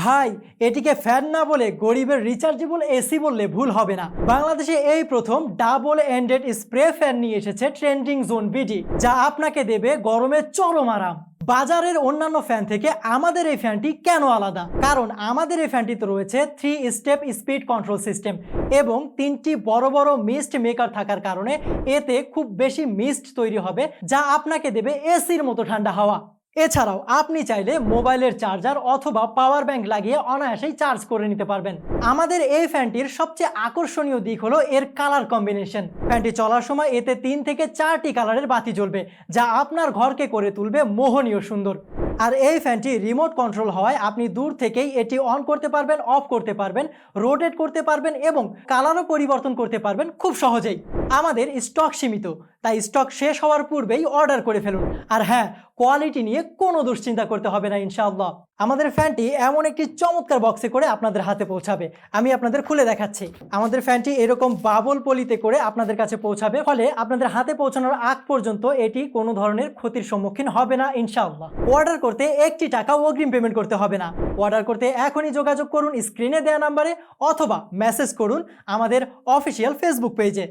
ভাই, এটিকে ফ্যান না বলে গরিবের রিচার্জেবল এসি বললে ভুল হবে না। বাংলাদেশে এই প্রথম ডাবল এন্ডেড স্প্রে ফ্যান নিয়ে এসেছে ট্রেন্ডিং জোন বিডি যা আপনাকে দেবে গরমে চরম আরাম। বাজারের অন্যান্য ফ্যান থেকে আমাদের এই ফ্যানটি কেন আলাদা? কারণ আমাদের এই ফ্যানটিতে রয়েছে three step speed control system এবং তিনটি বড় বড় মিস্ট মেকার থাকার কারণে এতে খুব বেশি মিস্ট তৈরি হবে, যা আপনাকে দেবে এসির মতো ঠান্ডা হাওয়া। এছাড়াও আপনি চাইলে মোবাইলের চার্জার অথবা পাওয়ার ব্যাংক লাগিয়ে অনায়াসেই চার্জ করে নিতে পারবেন। আমাদের এই ফ্যানটির সবচেয়ে আকর্ষণীয় দিক হলো এর কালার কম্বিনেশন। ফ্যানটি চলার সময় এতে তিন থেকে চারটি কালারের বাতি জ্বলবে, যা আপনার ঘরকে করে তুলবে মোহনীয় সুন্দর। আর এই ফ্যানটি রিমোট কন্ট্রোল হওয়ায় আপনি দূর থেকেই এটি অন করতে পারবেন, অফ করতে পারবেন, রোটেট করতে পারবেন এবং কালারও পরিবর্তন করতে পারবেন খুব সহজেই। আমাদের স্টক সীমিত, তাই স্টক শেষ হওয়ার পূর্বেই অর্ডার করে ফেলুন। আর হ্যাঁ কোয়ালিটি নিয়ে কোনো দুশ্চিন্তা করতে হবে না, ইনশাআল্লাহ। আমাদের ফ্যানটি এমন একটি চমৎকার বক্সে করে আপনাদের হাতে পৌঁছাবে। আমি আপনাদের খুলে দেখাচ্ছি। আমাদের ফ্যানটি এরকম বাবল পলিতে করে আপনাদের কাছে পৌঁছাবে, ফলে আপনাদের হাতে পৌঁছানোর আগ পর্যন্ত এটি কোনো ধরনের ক্ষতির সম্মুখীন হবে না, ইনশাআল্লাহ। অর্ডার করতে একটি টাকা অগ্রিম পেমেন্ট করতে হবে না। অর্ডার করতে এখনই যোগাযোগ করুন স্ক্রিনে দেওয়া নাম্বারে অথবা মেসেজ করুন আমাদের অফিসিয়াল ফেসবুক পেজে